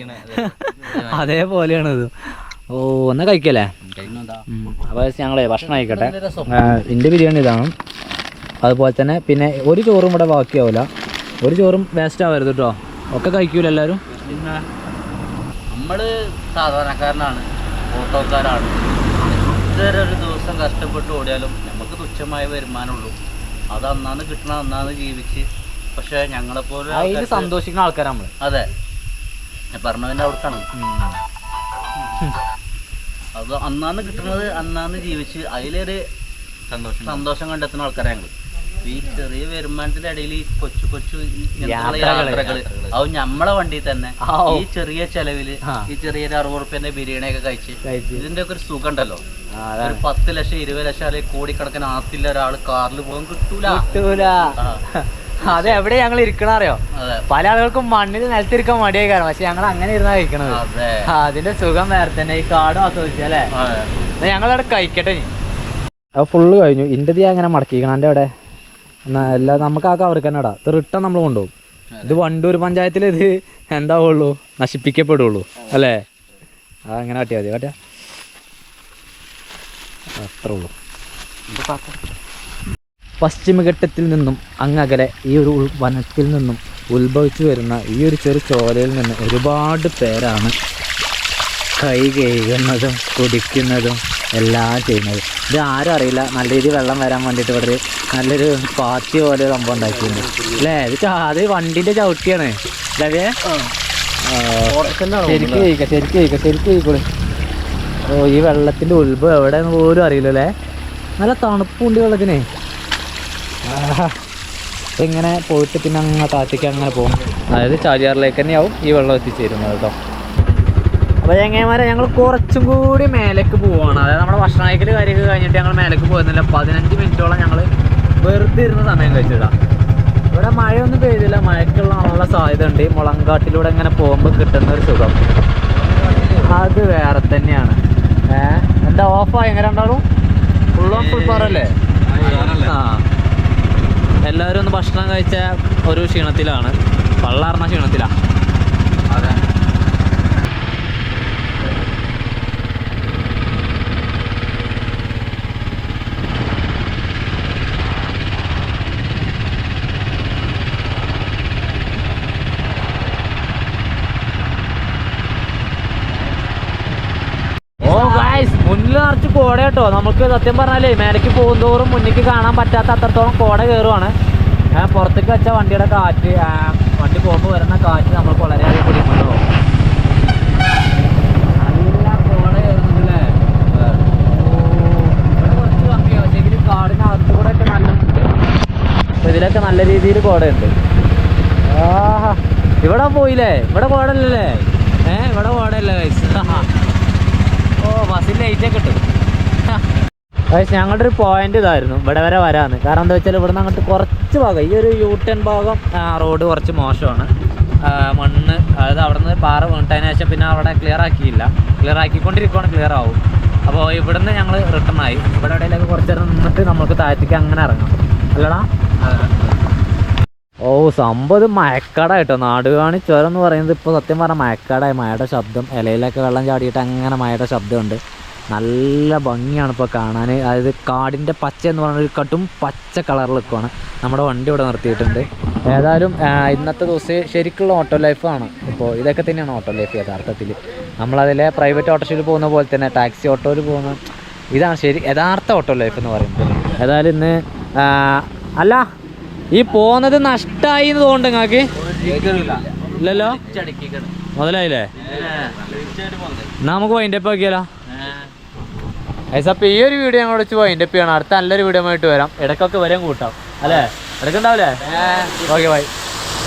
അതേപോലെയാണ് ഇത് ഓ എന്നാ കഴിക്കല്ലേ? അപ്പോൾ ഞങ്ങളെ ഭക്ഷണം ആയിക്കോട്ടെ എന്റെ ബിരിയാണി ഇതാണ്. അതുപോലെ തന്നെ പിന്നെ ഒരു ചോറും ഇവിടെ ബാക്കിയാവില്ല ഒരു ചോറും വേസ്റ്റ് ആവരുത് കേട്ടോ ഒക്കെ കഴിക്കൂല എല്ലാവരും നമ്മൾ സാധാരണക്കാരനാണ്. ഓട്ടോക്കാരാണ്. ഇതുവരെ ഒരു ദിവസം കഷ്ടപ്പെട്ട് ഓടിയാലും നമുക്ക് തുച്ഛമായ വരുമാനമുള്ളൂ. അത് അന്നാന്ന് കിട്ടണ അന്നാന്ന് ജീവിച്ച്. പക്ഷെ ഞങ്ങളെപ്പോലെ അതിൽ ആൾക്കാർക്ക് സന്തോഷിക്കുന്ന ആൾക്കാരാ നമ്മൾ അതെ. ഞാൻ പറഞ്ഞതിന്റെ അവിടേക്കാണ്. അത് അന്നാന്ന് കിട്ടുന്നത് അന്നാന്ന് ജീവിച്ച് അതിലൊരു സന്തോഷം. സന്തോഷം കണ്ടെത്തുന്ന ആൾക്കാരാണ് ഞങ്ങൾ ഈ ചെറിയ വരുമാനത്തിന്റെ ഇടയിൽ ഈ കൊച്ചു കൊച്ചു യാത്രകൾ, അത് ഞമ്മളെ വണ്ടി തന്നെ. ഈ ചെറിയ ചെലവിൽ ഈ ചെറിയൊരു അറുപത് റുപ്യന്റെ ബിരിയാണി ഒക്കെ കഴിച്ച്. ഇതിന്റെ ഒക്കെ ഒരു സുഖം ഉണ്ടല്ലോ ഒരു അതാണ് പത്ത് ലക്ഷം ഇരുപത് ലക്ഷം അല്ലെങ്കിൽ കോടിക്കണക്കിന് ആസ്തില്ല ഒരാൾ കാറിൽ പോകാൻ കിട്ടൂല. കിട്ടൂല. അത് എവിടെ ഞങ്ങൾ ഇരിക്കണ അറിയോ അതെ. പല ആളുകൾക്കും മണ്ണിൽ നിലത്തിരിക്കാൻ മടിയായി കാരണം പക്ഷെ ഞങ്ങൾ അങ്ങനെ ഇരുന്നാ കഴിക്കണത്. അതെ. ആ, അതിന്റെ സുഖം വേറെ തന്നെ. ഈ കാടും ആസ്വദിച്ചല്ലേ അതെ. ഞങ്ങളവിടെ കഴിക്കട്ടെ അത് ഫുള്ള് കഴിഞ്ഞു. ഇന്റെത് അങ്ങനെ മടക്കിക്കണം. എന്റെ അവിടെ എല്ലാ നമുക്ക് ആ കവർക്ക് തന്നെ ഇടാം. ഇത് റിട്ടേൺ നമ്മൾ കൊണ്ടുപോകും. ഇത് വണ്ടൂർ പഞ്ചായത്തിൽ ഇത് എന്താവുള്ളൂ? നശിപ്പിക്കപ്പെടുള്ളൂ. അല്ലേ? അങ്ങനെ കാട്ടിയാൽ മതി കാട്ടിയാ. അത്രേ ഉള്ളൂ. പശ്ചിമഘട്ടത്തിൽ നിന്നും അങ്ങകലെ ഈ ഒരു വനത്തിൽ നിന്നും ഉത്ഭവിച്ചു വരുന്ന ഈ ഒരു ചെറു ചോലയിൽ നിന്ന് ഒരുപാട് പേരാണ് കൈ കഴുകുന്നതും കുടിക്കുന്നതും എല്ലാം ചെയ്യുന്നത്. ഇത് ആരും അറിയില്ല. നല്ല രീതിയിൽ വെള്ളം വരാൻ വേണ്ടിയിട്ട് ഇവിടെ നല്ലൊരു പാർട്ടി പോലെ സംഭവം ഉണ്ടാക്കിയിട്ടുണ്ട്. അല്ലേ? ഇത് അത് വണ്ടിന്റെ ചവിട്ടിയാണ്. അല്ലേ ശരിക്കും ഓ ഈ വെള്ളത്തിന്റെ ഉത്ഭവം എവിടെയെന്ന് പോലും അറിയില്ല അല്ലേ? നല്ല തണുപ്പുണ്ട് വെള്ളത്തിന്. ഇങ്ങനെ പോയിട്ട് പിന്നെ അങ്ങനെ താത്തേക്ക് അങ്ങനെ പോകും. അതായത് ചാലിയാറിലേക്ക് തന്നെയാവും ഈ വെള്ളം എത്തിച്ചേരുന്നത് കേട്ടോ. അപ്പോൾ ചങ്ങന്മാരെ ഞങ്ങൾ കുറച്ചും കൂടി മേലേക്ക് പോവാണ്. അതായത് നമ്മുടെ ഭക്ഷണ കഴിക്കൽ കാര്യമൊക്കെ കഴിഞ്ഞിട്ട് ഞങ്ങൾ മേലേക്ക് പോകുന്നില്ല പതിനഞ്ച് മിനിറ്റോളം ഞങ്ങൾ വെറുതെ ഇരുന്ന സമയം കഴിച്ചിടാം ഇവിടെ മഴയൊന്നും പെയ്തില്ല മഴയ്ക്കുള്ള നല്ല സാധ്യത ഉണ്ട് ഈ മുളങ്കാട്ടിലൂടെ ഇങ്ങനെ പോകുമ്പോൾ കിട്ടുന്ന ഒരു സുഖം. അത് വേറെ തന്നെയാണ്. ഏ? എന്താ ഓഫായി എങ്ങനെ ഉണ്ടാവും ഫുൾ ഓൺ ഫുൾ പറല്ലേ ആ. എല്ലാവരും ഒന്ന് ഭക്ഷണം കഴിച്ച ഒരു ക്ഷീണത്തിലാണ്. പള്ളാർന്ന ക്ഷീണത്തിലാണ് അതെ ഓ ഗായ്സ് മുന്നിൽ നിറച്ച് കോട കേട്ടോ. നമുക്ക് സത്യം പറഞ്ഞാലേ മേലേക്ക് പോകുന്തോറും മുന്നിക്ക് കാണാൻ പറ്റാത്ത അത്രത്തോളം കോട കയറുവാണ്. പുറത്തേക്ക് വെച്ച വണ്ടിയുടെ കാറ്റ് വണ്ടി പോകുമ്പോൾ വരുന്ന കാറ്റ് നമ്മൾക്ക് വളരെയധികം പിടിക്കുന്നുണ്ടോ? നല്ല കോട ഇതിലൊക്കെ നല്ല രീതിയിൽ കോടയുണ്ട്. ഇവിടെ പോയില്ലേ? ഇവിടെ കോടല്ലേ ഏ ഇവിടെ കോടയല്ലേ ഗൈസ് ഓ ബസ്സിൽ ലൈറ്റൊക്കെ കിട്ടും. ഗൈസ് ഞങ്ങളുടെ ഒരു പോയിന്റ് ഇതായിരുന്നു. ഇവിടെ വരെ വരാന്ന്. കാരണം എന്താ വെച്ചാൽ ഇവിടെ നിന്ന് അങ്ങോട്ട് കുറച്ച് ഭാഗം ഈ ഒരു യൂ ടേൺ ഭാഗം റോഡ് കുറച്ച് മോശമാണ്. മണ്ണ് അതായത് അവിടെ നിന്ന് പാറ വീണിട്ടതിന് ശേഷം പിന്നെ അവിടെ ക്ലിയർ ആക്കിയില്ല. ക്ലിയർ ആക്കിക്കൊണ്ടിരിക്കുവാണ് ക്ലിയർ ആവും. അപ്പോൾ ഇവിടുന്ന് ഞങ്ങൾ റിട്ടേൺ ആയി. ഇവിടെ എവിടെയെങ്കിലൊക്കെ കുറച്ച് നേരം നിന്നിട്ട് നമുക്ക് താഴത്തേക്ക് അങ്ങനെ ഇറങ്ങാം. അല്ലടാ? ഓ സംഭവം മഴക്കാട കേട്ടോ നാടുകാണി ചുരം എന്ന് പറയുന്നത് ഇപ്പോൾ സത്യം പറഞ്ഞാൽ മഴക്കാടായി. മഴയുടെ ശബ്ദം ഇലയിലൊക്കെ വെള്ളം ചാടിയിട്ട് അങ്ങനെ മഴയുടെ ശബ്ദമുണ്ട്. നല്ല ഭംഗിയാണ് ഇപ്പോൾ കാണാൻ അതായത് കാടിന്റെ പച്ച എന്ന് പറഞ്ഞൊരു ഒരു കട്ടും പച്ച കളറിൽ നിൽക്കുവാണ്. നമ്മുടെ വണ്ടി ഇവിടെ നിർത്തിയിട്ടുണ്ട്. ഏതായാലും ഇന്നത്തെ ദിവസം ശരിക്കുള്ള ഓട്ടോ ലൈഫാണ് ഇപ്പോൾ ഇതൊക്കെ തന്നെയാണ് ഓട്ടോ ലൈഫ് യഥാർത്ഥത്തിൽ നമ്മളതിലെ പ്രൈവറ്റ് ഓട്ടോയിൽ പോകുന്ന പോലെ തന്നെ ടാക്സി ഓട്ടോയിൽ പോകുന്ന ഇതാണ് ശരി യഥാർത്ഥ ഓട്ടോ ലൈഫ് എന്ന് പറയുന്നത്. ഏതായാലും ഇന്ന് അല്ല ഈ പോകുന്നത് നഷ്ടമായി എന്ന് തോന്നുന്നുണ്ട് നിങ്ങൾക്ക് ഇല്ലല്ലോ? മുതലായില്ലേ? എന്നാ നമുക്ക് വൈൻഡപ്പ് ആക്കിയാലോ? ഗൈസ് അപ്പോൾ ഈ ഒരു വീഡിയോ ഞങ്ങൾ വെച്ച് പോയി ചെയ്യണം അടുത്ത നല്ലൊരു വീഡിയോ ആയിട്ട് വരാം. ഇടയ്ക്കൊക്കെ വരാൻ കൂട്ടാം. അല്ലേ? ഇടയ്ക്കുണ്ടാവില്ലേ ഓക്കെ ബൈ